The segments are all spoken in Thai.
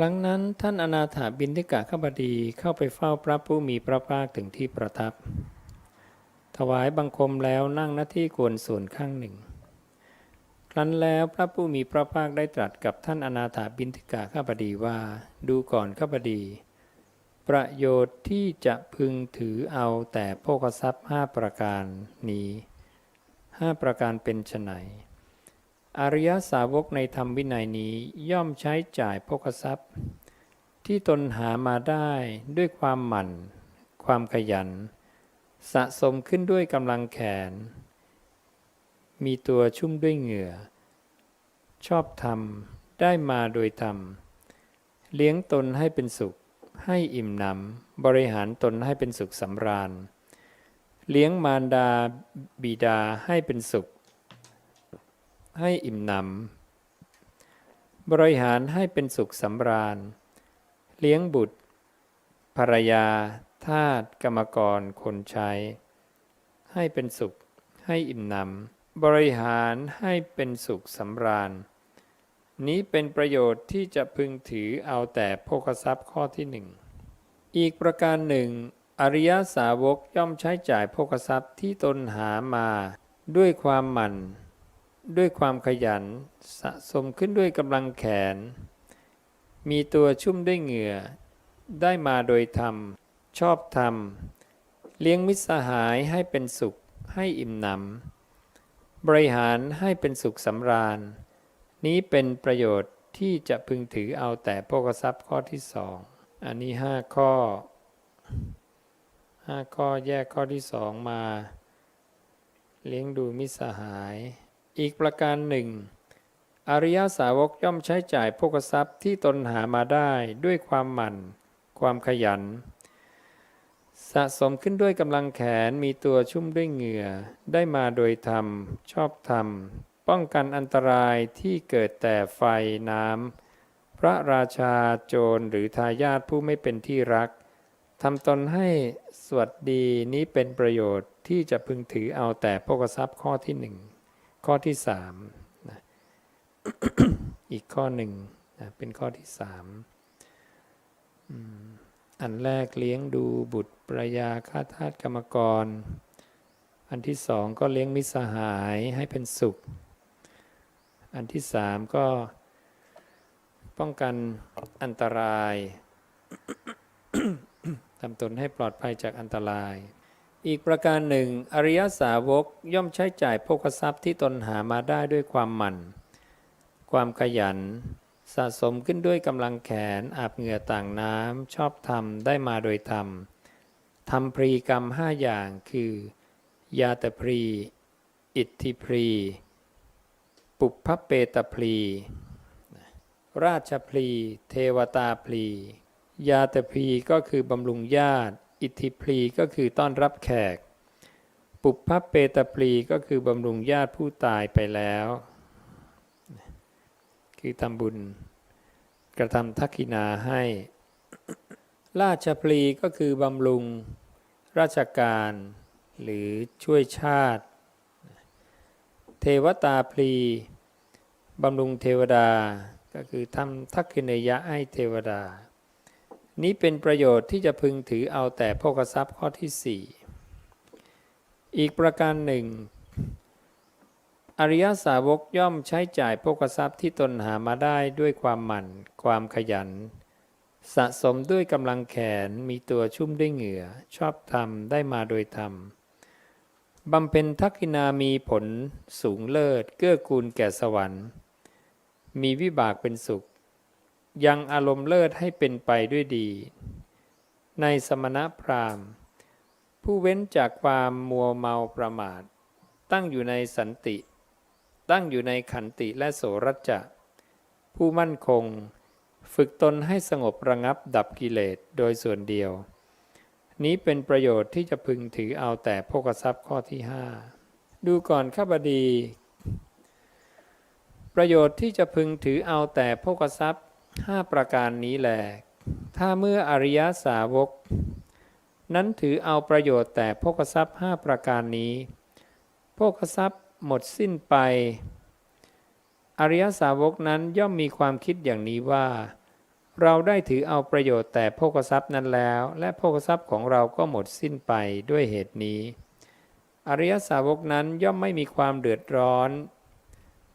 รั้งนั้นท่านอนาถาบินทิกะขบดีเข้าไปเฝ้าพระผู้มีพระภาคถึงที่ประทับ ถวายบังคมแล้วนั่งหน้าที่ควรส่วนข้างหนึ่ง ครั้นแล้วพระผู้มีพระภาคได้ตรัสกับท่านอนาถาบินทิกะขบดีว่า ดูก่อนขบดี ประโยชน์ที่จะพึงถือเอาแต่โภคทรัพย์ห้าประการนี้ห้าประการเป็นไฉน อริยสาวกในธรรมวินัยนี้ย่อมใช้จ่ายโภคทรัพย์ ที่ตนหามาได้ด้วยความหมั่น ความขยัน สะสมขึ้นด้วยกำลังแขน มีตัวชุ่มด้วยเหงื่อ ชอบธรรมได้มาโดยธรรม เลี้ยงตนให้เป็นสุข ให้อิ่มหนำบริหารตนให้เป็นสุขสำราญ เลี้ยงมารดาบิดาให้เป็นสุข ให้อิ่มหนำ บริหารให้เป็นสุขสำราญ เลี้ยงบุตร ภรรยา ทาสกรรมกร คนใช้ ให้เป็นสุข ให้อิ่มหนำ บริหารให้เป็นสุขสำราญ นี้เป็นประโยชน์ที่จะพึงถือเอาแต่โภคทรัพย์ข้อที่หนึ่ง อีกประการหนึ่ง อริยสาวกย่อมใช้จ่ายโภคทรัพย์ที่ตนหามาด้วยความหมั่น ด้วยความขยัน สะสมขึ้นด้วยกำลังแขน มีตัวชุ่มด้วยเหงื่อ ได้มาโดยธรรม ชอบธรรม เลี้ยงมิตรสหายให้เป็นสุขให้อิ่มหนำ บริหารให้เป็นสุขสำราญ นี้เป็นประโยชน์ที่จะพึงถือเอาแต่โภคทรัพย์ข้อที่สองอันนี้ห้าข้อห้าข้อแยกข้อที่สองมา เลี้ยงดูมิตรสหาย อีกประการหนึ่ง อริยสาวกย่อมใช้จ่ายโภคทรัพย์ที่ตนหามาได้ด้วยความหมั่น ความขยัน สะสมขึ้นด้วยกำลังแขนมีตัวชุ่มด้วยเหงื่อ ได้มาโดยธรรม ชอบธรรม ป้องกันอันตรายที่เกิดแต่ไฟน้ำพระราชาโจรหรือทายาทผู้ไม่เป็นที่รักทำตนให้สวัสดีนี้เป็นประโยชน์ที่จะพึงถือเอาแต่โภคทรัพย์ข้อที่หนึ่ง ข้อที่สามนะอีกข้อหนึ่งนะเป็นข้อที่สามอันแรกเลี้ยงดูบุตรภรรยาข้าทาสกรรมกร อันที่สองก็เลี้ยงมิสหายให้เป็นสุข อันที่สามก็ป้องกันอันตรายทำตนให้ปลอดภัยจากอันตราย อีกประการหนึ่ง อริยสาวกย่อมใช้จ่ายโภคทรัพย์ที่ตนหามาได้ด้วยความหมั่น ความขยัน สะสมขึ้นด้วยกำลังแขน อาบเหงื่อต่างน้ำ ชอบธรรม ได้มาโดยธรรมทำพรีกรรมห้าอย่างคือ ยาตพรี อิทธิพรี ปุพพเปตพรี ราชพลีเทวตาพลียาตพลีก็คือบำรุงญาติ อิทธิพลีก็คือต้อนรับแขก ปุพพเปตพลีก็คือบำรุงญาติผู้ตายไปแล้ว คือทำบุญกระทำทักขินาให้ ราชพลีก็คือบำรุงราชการ หรือช่วยชาติ เทวตาพลีบำรุงเทวดาก็คือทำทักขินยะให้เทวดา นี้เป็นประโยชน์ที่จะพึงถือเอาแต่โภคทรัพย์ข้อที่สี่อีกประการหนึ่ง อริยสาวกย่อมใช้จ่ายโภคทรัพย์ที่ตนหามาได้ด้วยความหมั่น ความขยัน สะสมด้วยกำลังแขนมีตัวชุ่มด้วยเหงื่อ ชอบธรรมได้มาโดยธรรมบำเพ็ญทักขินามีผลสูงเลิศ เกื้อกูลแก่สวรรค์ มีวิบากเป็นสุข ยังอารมณ์เลิศให้เป็นไปด้วยดี ในสมณพราหมณ์ ผู้เว้นจากความมัวเมาประมาท ตั้งอยู่ในสันติ ตั้งอยู่ในขันติและโสรัจจะ ผู้มั่นคง ฝึกตนให้สงบระงับดับกิเลสโดยส่วนเดียว นี้เป็นประโยชน์ที่จะพึงถือเอาแต่โภคทรัพย์ข้อที่ห้าดูก่อนข้าบดี ประโยชน์ที่จะพึงถือเอาแต่โภคทรัพย์ ห้าประการนี้แหลถ้าเมื่ออริยสาวก นั้นถือเอาประโยชน์แต่โภคทรัพย์ห้าประการนี้โภคทรัพย์หมดสิ้นไป อริยสาวกนั้นย่อมมีความคิดอย่างนี้ว่า เราได้ถือเอาประโยชน์แต่โภคทรัพย์นั้นแล้ว และโภคทรัพย์ของเราก็หมดสิ้นไปด้วยเหตุนี้ อริยสาวกนั้นย่อมไม่มีความเดือดร้อน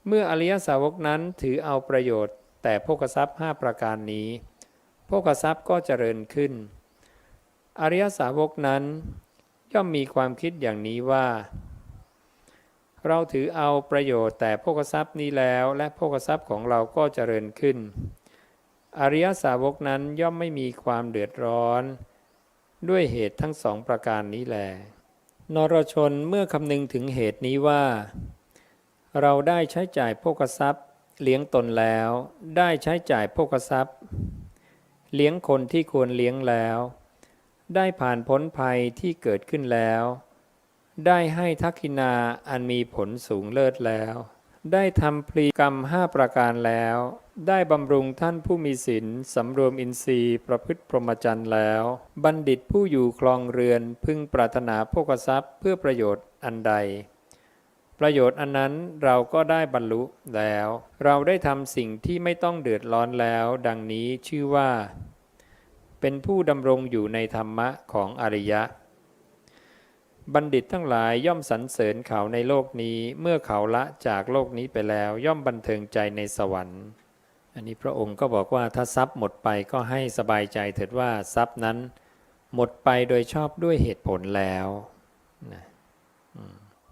เมื่ออริยสาวกนั้นถือเอาประโยชน์ แต่โภคทรัพย์ห้าประการนี้โภคทรัพย์ก็เจริญขึ้น อริยสาวกนั้น ย่อมมีความคิดอย่างนี้ว่า เราถือเอาประโยชน์แต่โภคทรัพย์นี้แล้ว และโภคทรัพย์ของเราก็เจริญขึ้น อริยสาวกนั้นย่อมไม่มีความเดือดร้อน ด้วยเหตุทั้งสองประการนี้แลนรชนเมื่อคำนึงถึงเหตุนี้ว่า เราได้ใช้จ่ายโภคทรัพย์ เลี้ยงตนแล้วได้ใช้จ่ายโภคทรัพย์ เลี้ยงคนที่ควรเลี้ยงแล้ว ได้ผ่านพ้นภัยที่เกิดขึ้นแล้ว ได้ให้ทักขินาอันมีผลสูงเลิศแล้ว ได้ทำพลีกรรมห้าประการแล้ว ได้บำรุงท่านผู้มีศีลสำรวมอินทรีย์ประพฤติพรหมจรรย์แล้ว บัณฑิตผู้อยู่คลองเรือนพึงปรารถนาโภคทรัพย์เพื่อประโยชน์อันใด ประโยชน์อันนั้นเราก็ได้บรรลุแล้ว เราได้ทำสิ่งที่ไม่ต้องเดือดร้อนแล้ว ดังนี้ชื่อว่า เป็นผู้ดำรงอยู่ในธรรมะของอริยะ บัณฑิตทั้งหลายย่อมสรรเสริญเขาในโลกนี้เมื่อเขาละจากโลกนี้ไปแล้วย่อมบันเทิงใจในสวรรค์ อันนี้พระองค์ก็บอกว่าถ้าทรัพย์หมดไปก็ให้สบายใจเถิดว่าทรัพย์นั้น หมดไปโดยชอบด้วยเหตุผลแล้วนะ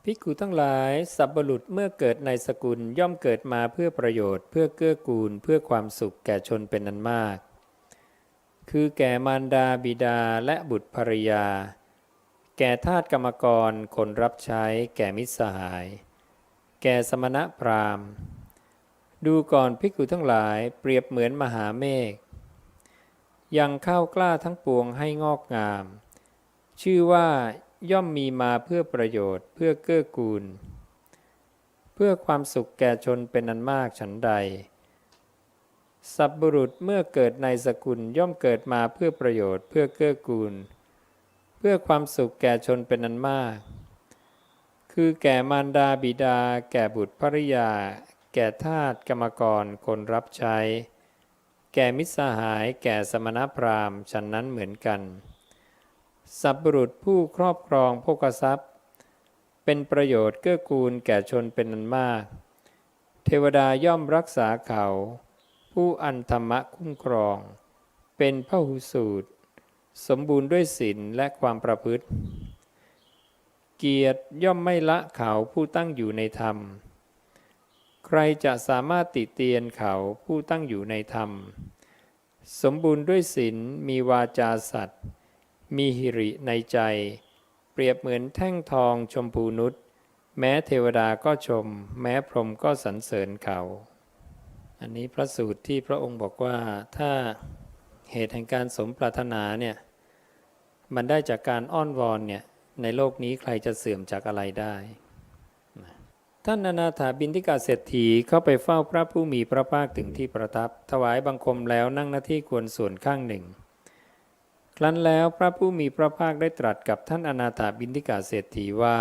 ภิกขุทั้งหลาย สัพบุรุษเมื่อเกิดในสกุลย่อมเกิดมาเพื่อประโยชน์ เพื่อเกื้อกูล เพื่อความสุขแก่ชนเป็นนันมาก คือแก่มารดาบิดาและบุตรภรรยา แก่ทาสกรรมกรคนรับใช้ แก่มิตรสหาย แก่สมณะพราหมณ์ ดูก่อนภิกขุทั้งหลายเปรียบเหมือนมหาเมฆยังข้าวกล้าทั้งปวงให้งอกงาม ชื่อว่า ย่อมมีมาเพื่อประโยชน์เพื่อเกื้อกูล เพื่อความสุขแก่ชนเป็นอันมากฉันใด สัพบุรุษเมื่อเกิดในสกุลย่อมเกิดมาเพื่อประโยชน์เพื่อเกื้อกูล เพื่อความสุขแก่ชนเป็นอันมาก คือแก่มารดาบิดา แก่บุตรภริยา แก่ทาสกรรมกรคนรับใช้ แก่มิตรสหาย แก่สมณพราหมณ์ฉันนั้นเหมือนกัน สัพบุรุษผู้ครอบครองโภคทรัพย์ เป็นประโยชน์เกื้อกูลแก่ชนเป็นอันมาก เทวดาย่อมรักษาเขา ผู้อันธรรมะคุ้มครอง เป็นพระหุสูตร สมบูรณ์ด้วยศีลและความประพฤติ เกียรติย่อมไม่ละเขาผู้ตั้งอยู่ในธรรม ใครจะสามารถติเตียนเขาผู้ตั้งอยู่ในธรรม สมบูรณ์ด้วยศีลมีวาจาสัตย์ มีหิริในใจ เปรียบเหมือนแท่งทองชมพูนุษแม้เทวดาก็ชม แม้พรหมก็สรรเสริญเขา อันนี้พระสูตรที่พระองค์บอกว่าถ้าเหตุแห่งการสมปรารถนาเนี่ยมันได้จากการอ้อนวอนเนี่ยในโลกนี้ใครจะเสื่อมจากอะไรได้ ท่านอนาถาบินทิกาเศรษฐีเข้าไปเฝ้าพระผู้มีพระภาคถึงที่ประทับ ถวายบังคมแล้วนั่งหน้าที่ควรส่วนข้างหนึ่ง ครั้นแล้วพระผู้มีพระภาคได้ตรัสกับท่านอนาถาบินทิกาเศรษฐีว่า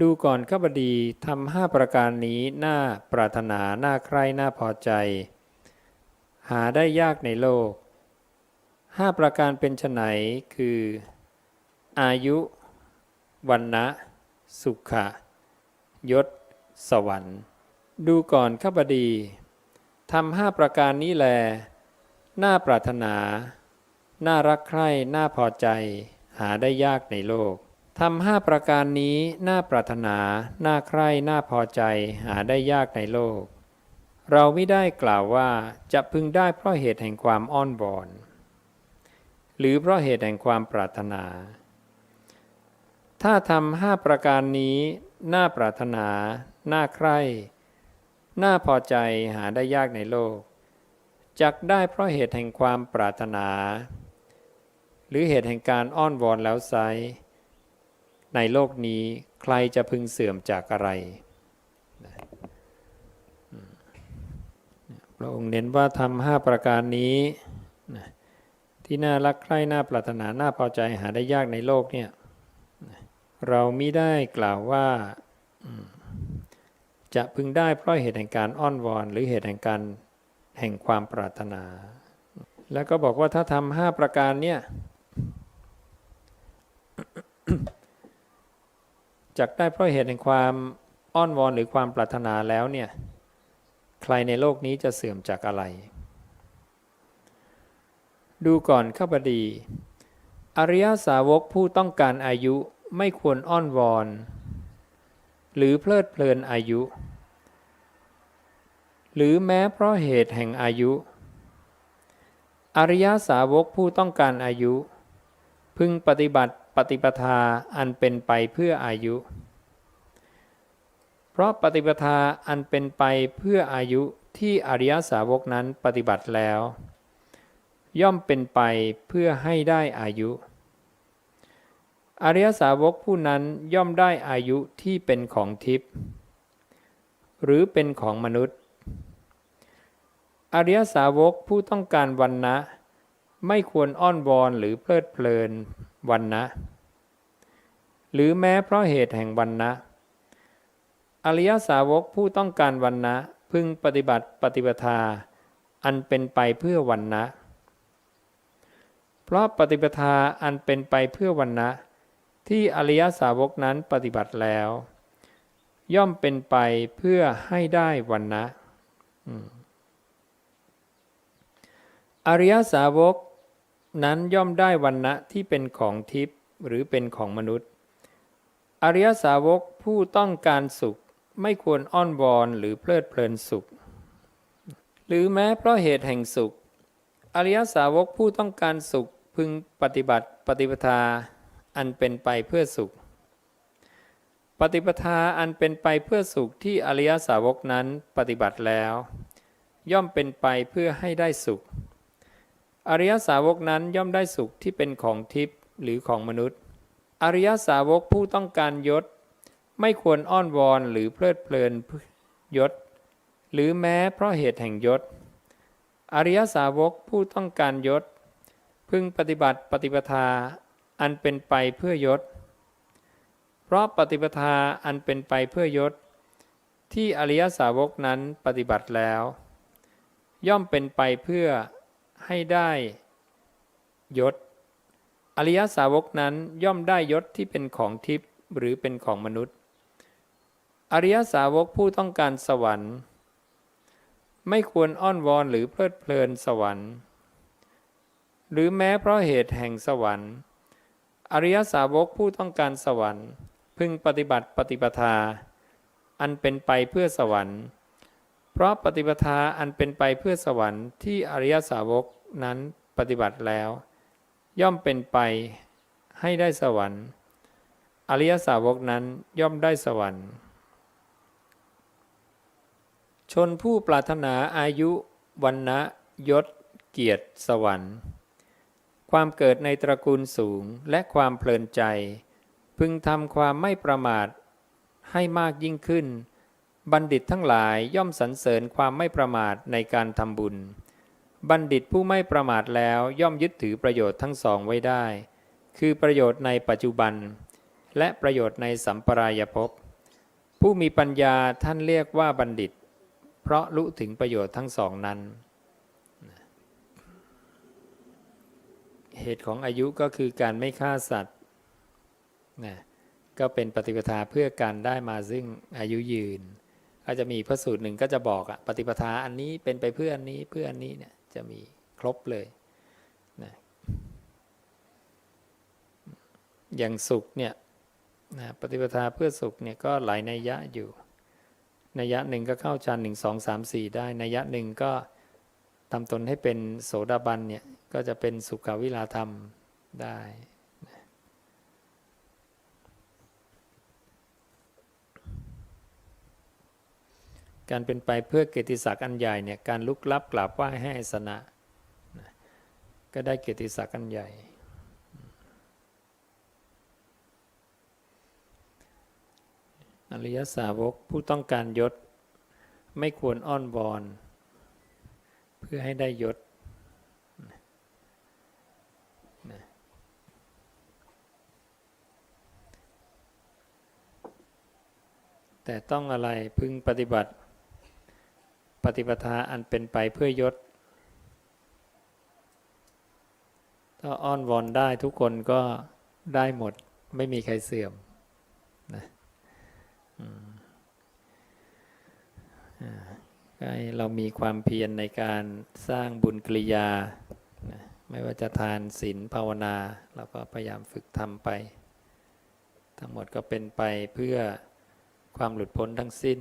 ดูก่อนข้าบดีทำห้าประการนี้น่าปรารถนาน่าใคร่น่าพอใจ หาได้ยากในโลกห้าประการเป็นไนคือ อายุวันนะสุขะยศ สวรรค์ ดูก่อนข้าบดีทำห้าประการนี้แล น่าปรารถนา น่ารักใคร่น่าพอใจ หาได้ยากในโลกทำห้าประการนี้น่าปรารถนา น่าใคร่น่าพอใจ หาได้ยากในโลก เราไม่ได้กล่าวว่าจะพึงได้เพราะเหตุแห่งความอ้อนวอน หรือเพราะเหตุแห่งความปรารถนา ถ้าทำห้าประการนี้ น่าปรารถนา น่าใคร่ น่าพอใจหาได้ยากในโลกจักได้เพราะเหตุแห่งความปรารถนา หรือเหตุแห่งการอ้อนวอนแล้วไซในโลกนี้ใครจะพึงเสื่อมจากอะไรพระองค์เน้นว่าทำห้าประการนี้ที่น่ารักใคร่น่าปรารถนาน่าพอใจหาได้ยากในโลกเนี่ยเรามิได้กล่าวว่าจะพึงได้เพราะเหตุแห่งการอ้อนวอน หรือเหตุแห่งการแห่งความปรารถนา แล้วก็บอกว่าถ้าทำห้าประการเนี่ย จักได้เพราะเหตุแห่งความอ้อนวอนหรือความปรารถนาแล้วเนี่ย ใครในโลกนี้จะเสื่อมจากอะไร ดูก่อนข้าพดี อริยสาวกผู้ต้องการอายุไม่ควรอ้อนวอน หรือเพลิดเพลินอายุ หรือแม้เพราะเหตุแห่งอายุ อริยสาวกผู้ต้องการอายุ พึงปฏิบัติ ปฏิปทาอันเป็นไปเพื่ออายุ เพราะปฏิปทาอันเป็นไปเพื่ออายุที่อริยสาวกนั้นปฏิบัติแล้ว ย่อมเป็นไปเพื่อให้ได้อายุ อริยสาวกผู้นั้นย่อมได้อายุที่เป็นของทิพย์หรือเป็นของมนุษย์ อริยสาวกผู้ต้องการวันนะ ไม่ควรอ้อนวอนหรือเพลิดเพลิน วันนะ หรือแม้เพราะเหตุแห่งวันนะ อริยสาวกผู้ต้องการวันนะพึงปฏิบัติปฏิปทา อันเป็นไปเพื่อวันนะ เพราะปฏิปทาอันเป็นไปเพื่อวันนะ ที่อริยสาวกนั้นปฏิบัติแล้ว ย่อมเป็นไปเพื่อให้ได้วันนะอริยสาวก นั้นย่อมได้วันนะที่เป็นของทิพย์หรือเป็นของมนุษย์ อริยสาวกผู้ต้องการสุขไม่ควรอ้อนวอนหรือเพลิดเพลินสุข หรือแม้เพราะเหตุแห่งสุข อริยสาวกผู้ต้องการสุขพึงปฏิบัติปฏิปทาอันเป็นไปเพื่อสุข ปฏิปทาอันเป็นไปเพื่อสุขที่อริยสาวกนั้นปฏิบัติแล้ว ย่อมเป็นไปเพื่อให้ได้สุข อริยสาวกนั้นย่อมได้สุขที่เป็นของทิพย์หรือของมนุษย์ อริยสาวกผู้ต้องการยศ ไม่ควรอ้อนวอนหรือเพลิดเพลินยศ หรือแม้เพราะเหตุแห่งยศ อริยสาวกผู้ต้องการยศ พึงปฏิบัติปฏิปทาอันเป็นไปเพื่อยศ เพราะปฏิปทาอันเป็นไปเพื่อยศ ที่อริยสาวกนั้นปฏิบัติแล้ว ย่อมเป็นไปเพื่อ ให้ได้ยศ อริยสาวกนั้นย่อมได้ยศที่เป็นของทิพย์หรือเป็นของมนุษย์ อริยสาวกผู้ต้องการสวรรค์ ไม่ควรอ้อนวอนหรือเพลิดเพลินสวรรค์ หรือแม้เพราะเหตุแห่งสวรรค์ อริยสาวกผู้ต้องการสวรรค์ พึงปฏิบัติปฏิปทา อันเป็นไปเพื่อสวรรค์ เพราะปฏิปทาอันเป็นไปเพื่อสวรรค์ที่อริยสาวกนั้นปฏิบัติแล้ว ย่อมเป็นไปให้ได้สวรรค์ อริยสาวกนั้นย่อมได้สวรรค์ ชนผู้ปรารถนาอายุวันนะยศ เกียรติสวรรค์ ความเกิดในตระกูลสูงและความเพลินใจ พึงทำความไม่ประมาทให้มากยิ่งขึ้น บัณฑิตทั้งหลายย่อมสรรเสริญความไม่ประมาทในการทำบุญ บัณฑิตผู้ไม่ประมาทแล้วย่อมยึดถือประโยชน์ทั้งสองไว้ได้ คือประโยชน์ในปัจจุบัน และประโยชน์ในสัมปรายภพ ผู้มีปัญญาท่านเรียกว่าบัณฑิต เพราะรู้ถึงประโยชน์ทั้งสองนั้น เหตุของอายุก็คือการไม่ฆ่าสัตว์นะก็เป็นปฏิปทาเพื่อการได้มาซึ่งอายุยืน ก็จะมีพระสูตรหนึ่งก็จะบอกอะปฏิปทาอันนี้เป็นไปเพื่ออันนี้เพื่ออันนี้เนี่ยจะมีครบเลยนะอย่างสุขเนี่ยนะปฏิปทาเพื่อสุขเนี่ยก็หลายนัยยะอยู่นัยยะหนึ่งก็เข้าฌานหนึ่งสองสามสี่ได้นัยยะหนึ่งก็ทำตนให้เป็นโสดาบันเนี่ยก็จะเป็นสุขวิลาธรรมได้ การเป็นไปเพื่อเกียรติศักดิ์อันใหญ่เนี่ยการลุกลับกราบไหว้ให้สนะก็ได้เกียรติศักดิ์อันใหญ่ อริยสาวกผู้ต้องการยศไม่ควรอ้อนวอน เพื่อให้ได้ยศแต่ต้องอะไรพึงปฏิบัติ ปฏิปทาอันเป็นไปเพื่อยศ ถ้าอ้อนวอนได้ทุกคนก็ได้หมดไม่มีใครเสื่อมนะให้เรามีความเพียรในการสร้างบุญกริยา ไม่ว่าจะทานศีลภาวนาเราก็พยายามฝึกทำไป ทั้งหมดก็เป็นไปเพื่อความหลุดพ้นทั้งสิ้น